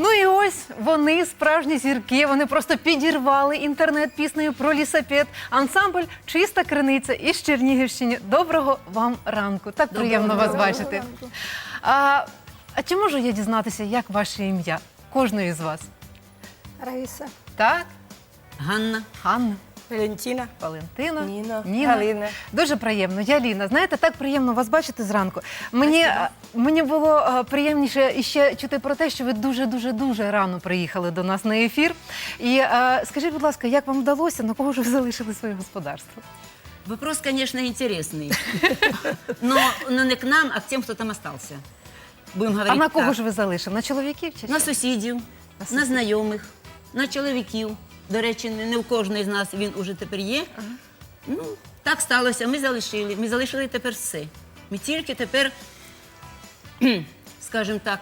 Ну і ось вони справжні зірки. Вони просто підірвали інтернет піснею про лісапет. Ансамбль Чиста криниця із Чернігівщини. Доброго вам ранку. Так приємно вас бачити. А, а чи можу я дізнатися, як ваше ім'я? Кожної з вас? Раїса, Так, Ганна. Ганна, Валентина, Валентина, Ніна, Галина. Дуже приємно. Я Ліна. Знаєте, так приємно вас бачити зранку. Мені, мені було приємніше іще чути про те, що ви дуже дуже дуже рано приїхали до нас на ефір. І скажіть, будь ласка, як вам вдалося, на кого ж ви залишили своє господарство? Вопрос, конечно, интересный. Но, но не к нам, а к тем, кто там остался. Будем говорить А на кого так. ж ви залишили? На чоловіків чи На сусідів, На на, знайомих, на чоловіків. До речі, не, у кожної з нас він уже тепер є. Ну, так сталося. Ми залишили. Ми залишили тепер все. Ми тільки тепер, скажімо так,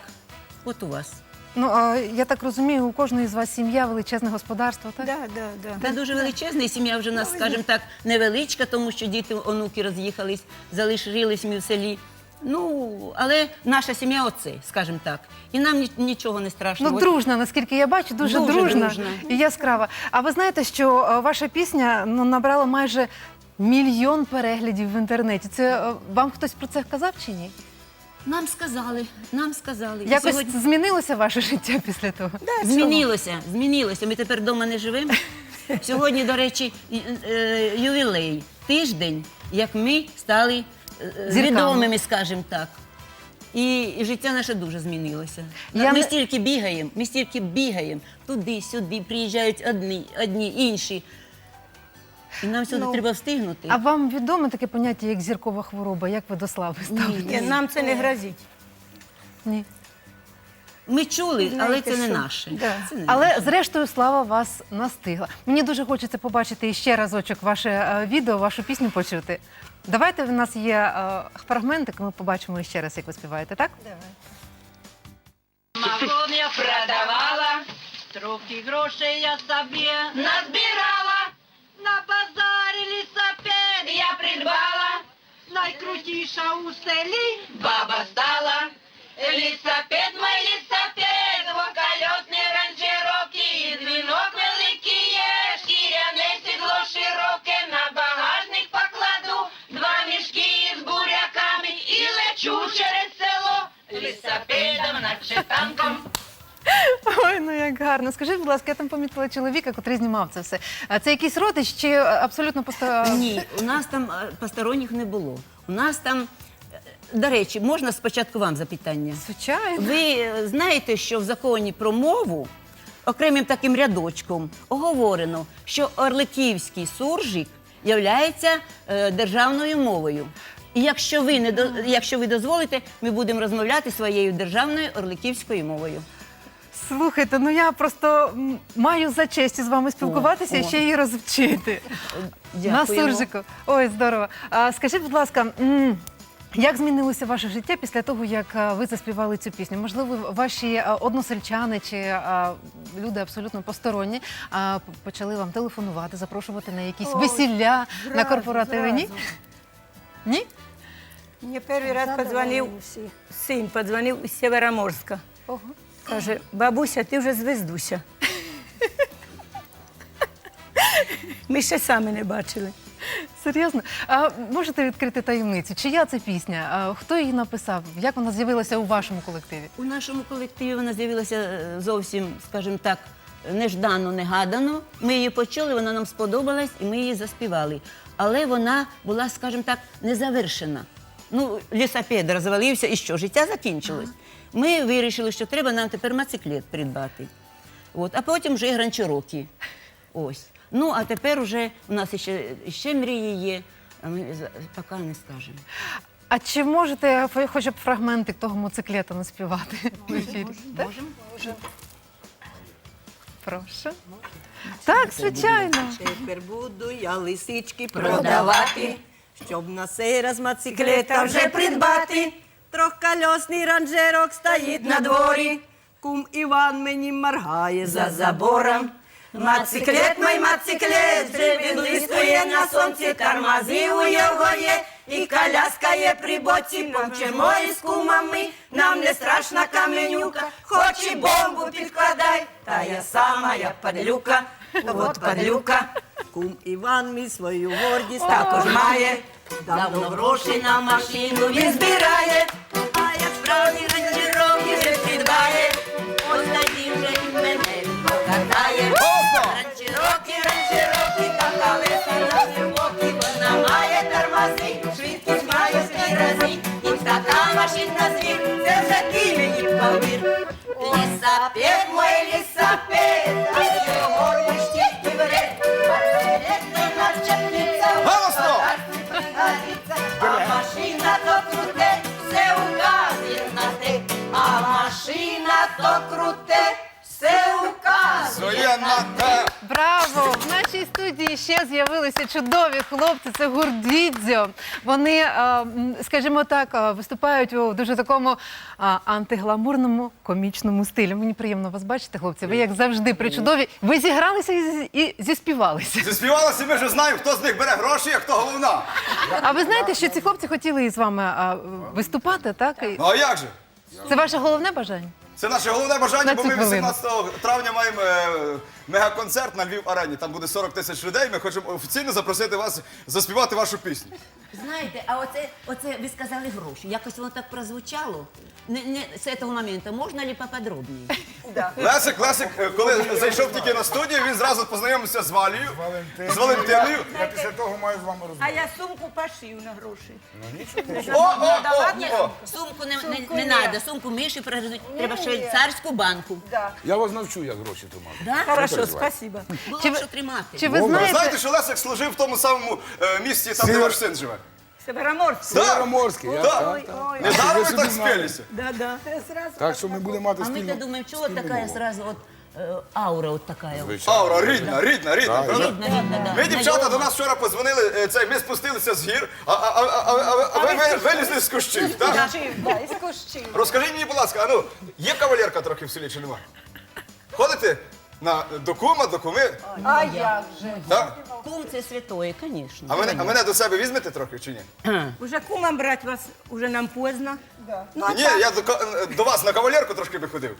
от у вас. Ну а я так розумію, у кожної з вас сім'я, величезне господарство, так? да, да, да. Та дуже величезна, і сім'я вже у нас, скажімо так, невеличка, тому що діти, онуки роз'їхались, залишились ми в селі. Ну, але наша сім'я оце, скажімо так. І нам ні- нічого не страшно. Ну, От дружна, наскільки я бачу, дуже, Дуже дружна, дружна. і яскрава. А ви знаєте, що е, ваша пісня ну, набрала майже мільйон переглядів в інтернеті. Це е, вам хтось про це казав чи ні? Нам сказали, нам сказали. І Якось сьогодні змінилося ваше життя після того? змінилося, змінилося. Ми тепер вдома не живемо. Сьогодні, до речі, й- е, ювілей, тиждень, як ми стали е, Зірками. відомими, скажімо так. І, і життя наше дуже змінилося. Я ми не- стільки бігаємо, ми стільки бігаємо туди, сюди, приїжджають одні, одні, інші. І нам сюди Ну, треба встигнути. А вам відоме таке поняття, як зіркова хвороба? Як ви до слави ставите? Ні, Нам це не грозить. Ні. Ми чули, але Знаєте, це не що? наше. Да. Це не Але наше. зрештою слава вас настигла. Мені дуже хочеться побачити ще разочок ваше е, відео, вашу пісню почути. Давайте в нас є е, фрагментик, ми побачимо ще раз, як ви співаєте, так? Магон я продавала, трохи грошей я собі назбирала. На базарі лісапед я придбала. Найкрутіша у селі баба стала. Лісапед, мой лісапед, двокольотний ранжирок і двінок лечу через село. Лісапедом, наче танком. Ой, ну як гарно. Скажіть, будь ласка, я там помітила чоловіка, який знімав це все. А Це якийсь родич чи е, абсолютно просто. Ні, у нас там е, посторонніх не було. У нас там, е, до речі, можна спочатку вам запитання? Звичайно. Ви е, знаєте, що в законі про мову окремим таким рядочком оговорено, що Орликівський суржик являється е, державною мовою. І якщо ви не до- якщо ви дозволите, ми будемо розмовляти своєю державною орликівською мовою. Слухайте, ну я просто м, маю за честь з вами спілкуватися і о. ще її розвчити. На Дякуємо. суржику. Ой, здорово. А, скажіть, будь ласка. м, Як змінилося ваше життя після того, як а, ви заспівали цю пісню? Можливо, ваші а, односельчани чи а, люди абсолютно посторонні а, п- почали вам телефонувати, запрошувати на якісь Ой, весілля, на зразу, корпоративи? Ні? зразу. Ні? Мені перший раз подзвонив син, подзвонив із Сєвєроморська. Ого. Каже, бабуся, ти вже звездуся. Ми ще самі не бачили. Серйозно? А можете відкрити таємницю? Чия це пісня? А, хто її написав? Як вона з'явилася у вашому колективі? У нашому колективі вона з'явилася е, зовсім, скажімо так, неждано, негадано. Ми її почули, вона нам сподобалась, і ми її заспівали. Але вона була, скажімо так, незавершена. Ну, лісопед розвалився, і що, життя закінчилось. Ми вирішили, що треба нам тепер мациклет придбати. От, а потім вже і гранчироки. Ось. Ну, а тепер вже у нас ще, ще мрії є, а ми за- поки не скажемо. А чи можете хоча б фрагментик того моциклета наспівати в ефірі? Так? Прошу. Так, звичайно. Тепер буду я лисички продавати, щоб на сей раз мациклета вже придбати. Трьохкольосний ранжерок стоїть на дворі. Кум Іван мені моргає за забором. Мациклет, мой мациклет, вже відлискує на сонці, тормози у його є. і коляска є при боці, помчимо із кумами, нам не страшна каменюка, хоч і бомбу підкладай, та я сама, я падлюка, от падлюка. Кум Іван мій свою гордість також має, давно гроші на машину він збирає, а як справді речі вже підбає, ось тоді вже і мене покатає. Ранчироки, ранчироки, та на глибокі, вона має. Тормози, швидкість має всі рази, і така машина круте, все указує на те. Браво! В нашій студії ще з'явилися чудові хлопці. Це гурдідзьо. Вони, е, скажімо так, е, виступають у дуже такому е, антигламурному комічному стилі. Мені приємно вас бачити, хлопці. Ви як завжди причудові. Ви зігралися і, і зіспівалися. Заспівалися, ми вже знаємо, хто з них бере гроші, а хто головна. А ви знаєте, що ці хлопці хотіли із вами е, виступати, так? І Ну а як же? Це ваше головне бажання? Це наше головне бажання, бо ми 18 травня маємо е, мегаконцерт на Львів арені. Там буде 40 тисяч людей. Ми хочемо офіційно запросити вас заспівати вашу пісню. Знаєте, а оце, оце ви сказали гроші. Якось воно так прозвучало. Не, не, з цього моменту можна ли поподробніше? Лесик, Лесик, е, коли зайшов тільки на студію, він зразу познайомився з Валією, з Валентиною. Я після того маю з вами А я сумку пошив на гроші. О, о, о, Ні, о. сумку не, не, не треба, сумку миші перегризуть. Треба швейцарську банку. Я вас навчу, як гроші тримати. Да? Хорошо, спасибо. Було Чи ви- що тримати. Чи ви Ви знаєте? знаєте, що Лесик служив в тому самому е, місці, там, де ваш син живе? Североморський. Сєвєроморський, я так. так, так. Не зараз Ви так спілися. Да, да. Так що ми будемо мати А ми-то спільну. думаємо, чого така сразу от, е, аура от така. Звичайно. Аура, рідна, рідна, рідна, Так, правда? Да. Ми, дівчата, до нас вчора позвонили, е, цей, ми спустилися з гір, а, а, а, а, а, а ви ви- вилізли з кущів, так? Розкажіть мені, будь ласка, а ну, є кавалерка трохи в селі чи нема? Ходите на, до кума, до куми? А як же? Так? Кум це святоє, звісно. А мене, а мене до себе візьмете трохи чи ні? Уже кумам брати вас, уже нам поздно. Ну, а Ні, так, я до, ка- до вас на кавалерку трошки би ходив.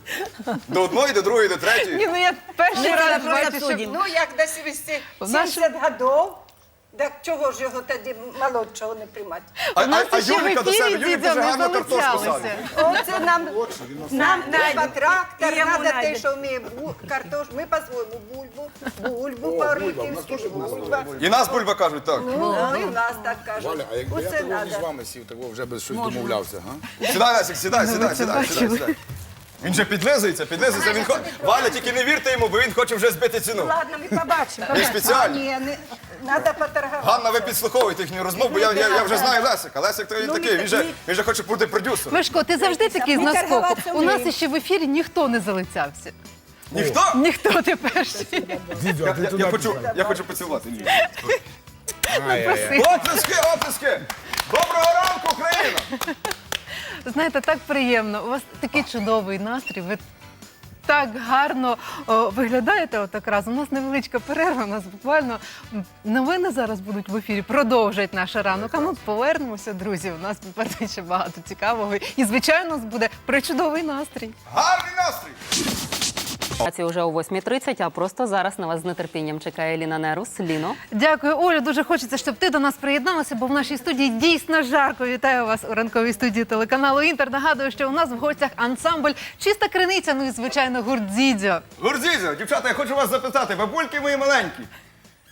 До одної, до другої, до третьої. Ні, ну я перший Ми раз просто бачу, що обсудимо. Ну, як до 70 В нашому- 70 годів, так чого ж його тоді молодшого не приймати? А, у нас а, а ще в Юліка до себе, ефірі Юлік дідя дуже не гарно картошку садить. Оце нам, нам треба трактор, І йому треба те, найдуть. що вміє бу- картош. Ми по-своєму бульбу, бульбу по-риківськи, бульба. І нас бульба кажуть, так. Ну, і в нас так кажуть. Валя, а якби я того треба. вами сів, такого вже без щось домовлявся, га? Сідай, Лесик, сідай, Ну, сідай, сідай, сідай, сідай. Він же підлизується, підлизується. Він хо... Валя, тільки не вірте йому, бо він хоче вже збити ціну. Ладно, ми побачимо. Він спеціально. Ні, не, треба поторгувати. Ганна, ви підслуховуєте їхню розмову, бо я, я, я вже знаю Лесика. Лесик то він такий, він же, він же хоче бути продюсером. Мишко, ти завжди такий з Ми наскоку. торгуватися У нас ще в ефірі ніхто не залицявся. Ніхто? Ніхто ти перший. А Я, ти я, туди я, хочу, я хочу поцілувати. Ай-яй-яй. Оплески, оплески! Доброго ранку, Україна! Знаєте, так приємно. У вас такий чудовий настрій. Ви так гарно о, виглядаєте отак разом. У нас невеличка перерва. У нас буквально новини зараз будуть в ефірі. Продовжать наша ранок. А ми повернемося, друзі. У нас попереду ще багато цікавого. І звичайно, у нас буде причудовий настрій. Гарний настрій! Це вже о 8.30, а просто зараз на вас з нетерпінням чекає Ліна Нерус. Ліно. Дякую, Олю. Дуже хочеться, щоб ти до нас приєдналася, бо в нашій студії дійсно жарко. Вітаю вас у ранковій студії телеканалу Інтер. Нагадую, що у нас в гостях ансамбль Чиста криниця. Ну і звичайно, гурт Дзідзьо. Дівчата, я хочу вас запитати, бабульки мої маленькі.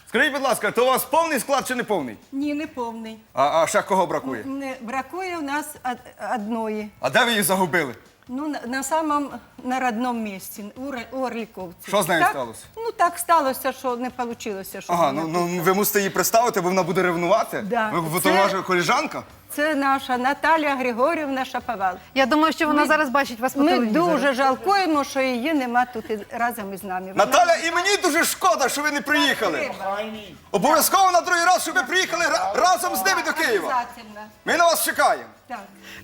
Скажіть, будь ласка, то у вас повний склад чи не повний? Ні, не повний. А, а ще кого бракує? Не, бракує у нас од- одної. А де ви її загубили? Ну, на, на самому на родному місці, у, Ре- у Орліковці. Що з нею Так? сталося? Ну, так сталося, що не вийшло. Що Ага, вона ну, ну ви мусите її представити, бо вона буде ревнувати. Да. Ви, ви Це- ваша коліжанка? Це наша Наталія Григорівна Шаповал. Я думаю, що вона зараз бачить вас по Ми телевізору. дуже жалкуємо, що її нема тут і- разом із нами. Вона- Наталя, і мені дуже шкода, що ви не приїхали. Обов'язково на другий раз, щоб ви приїхали ра- разом з ними до Києва. Обязательно. Ми на вас чекаємо. Так.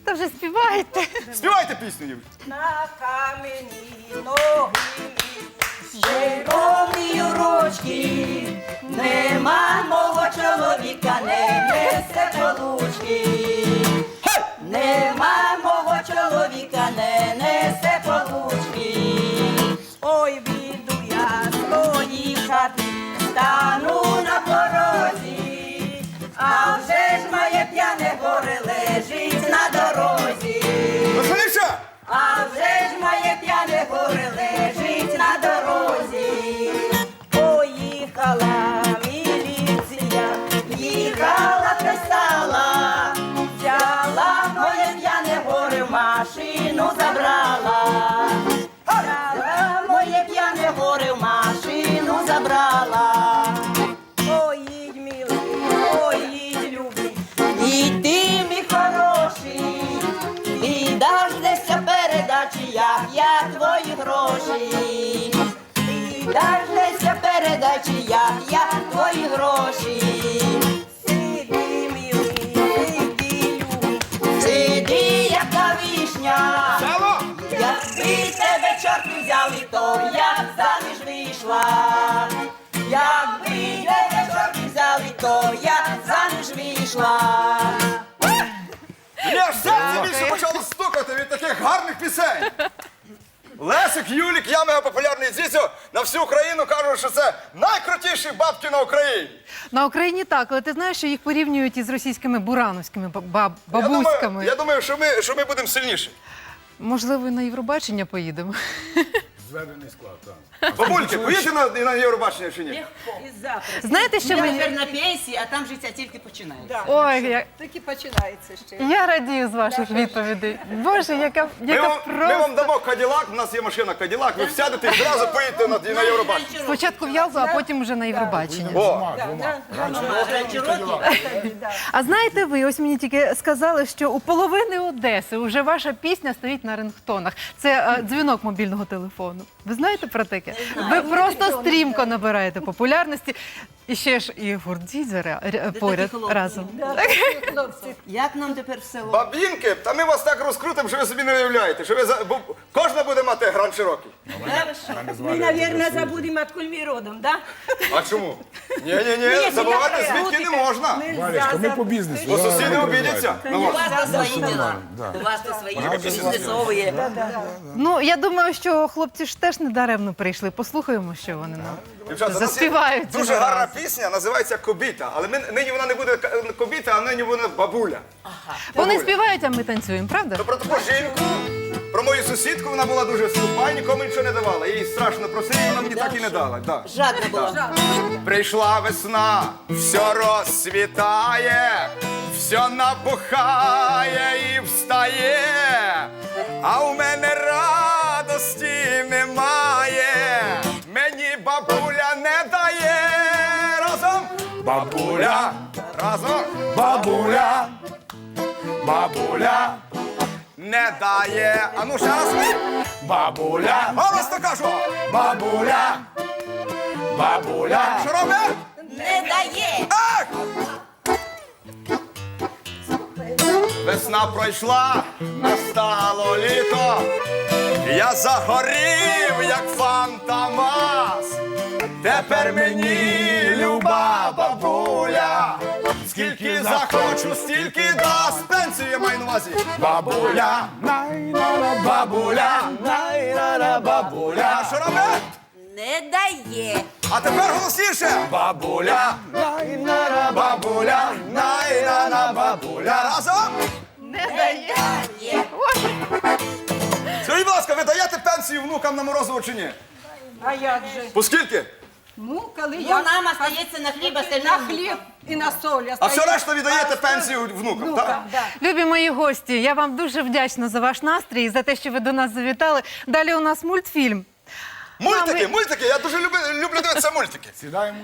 Та вже співаєте. Співайте пісню, Юль. На камені ноги червоні ручки, нема мого твої гроші. Ти даждешся передачі, як я твої гроші. Сиди, милий, сиди, любий. Сиди, як та вишня. Сало! Якби тебе чорт взяв, і то я заміж вийшла. Якби тебе чорт взяв, і то я заміж вийшла. Мені аж серце більше почало стукати від таких гарних пісень. Лесик, Юлік, я мегапопулярний дідьо, на всю Україну кажуть, що це найкрутіші бабки на Україні. На Україні так, але ти знаєш, що їх порівнюють із російськими бурановськими баб бабуськами. Я думаю, я думаю, що ми, що ми будемо сильніші. Можливо, на Євробачення поїдемо. Зведений склад, так. Бабульки, поїдете на, на Євробачення чи ні? І завтра. Знаєте, що Я мені. тепер на пенсії, а там життя тільки починається. Ой, я, Тільки починається ще. я радію з ваших відповідей. Боже, яка, Ми яка вам, ми вам просто. дамо Каділак, у нас є машина Каділак, ви сядете і зразу поїдете на, на Євробачення. Спочатку в Ялту, а потім вже на Євробачення. О, А знаєте ви, ось мені тільки сказали, що у половини Одеси вже ваша пісня стоїть на рингтонах. Це е, дзвінок мобільного телефону. Ви знаєте про таке? Ви просто стрімко набираєте популярності. І ще ж і гурт Дізера поряд разом. Як нам тепер в село? бабінки, та ми вас так розкрутимо, що ви собі не уявляєте. Що ви за... бо кожна буде мати гран широкий. ми, мабуть, забудемо, откуль ми родом, да? А чому? Ні, ні, ні, забувати звідки не можна. Валечка, ми по бізнесу. Бо сусіди обідяться. У вас. то свої діла. У вас то свої бізнесові. Ну я думаю, що хлопці ж теж не даремно прийшли. Послухаємо, що вони нам. Заспівають Дуже гарна. Пісня, називається Кобіта. Але ми, нині вона не буде к- кобіта, а нині вона бабуля. Вони співають, а ми танцюємо, правда? То про таку жінку, про мою сусідку, вона була дуже скупа, нікому нічого не давала. Їй страшно просив, вона мені так і не дала. Да. Жадна була. Прийшла весна, все розцвітає, все набухає і встає, а у мене Бабуля, разом, бабуля, бабуля. Не дає. А ну ще раз. Бабуля. Голосно кажу. Бабуля. Бабуля. Що робить? Не дає. Ах! Весна пройшла, настало літо. Я загорів, як фантомас. Тепер мені люба бабуля. Скільки захочу, стільки дасть пенсію я маю на увазі. Бабуля, най-на-на, бабуля, най-на-на, бабуля. Що робить? Не дає. А тепер голосніше! Бабуля, найнара, бабуля, найнара, бабуля. Разом! Не дає. Скажіть, будь ласка, ви даєте пенсію внукам на Морозово чи ні? А як же? По скільки? Ну, коли Ну, я нам остається на хліб, на хліб і на соль. А все решта віддаєте пенсію внукам, Внукам, так? да. Любі мої гості, я вам дуже вдячна за ваш настрій і за те, що ви до нас завітали. Далі у нас мультфільм. Мультики, Мами. мультики, я дуже люблю, люблю дивитися мультики. Сідаємо.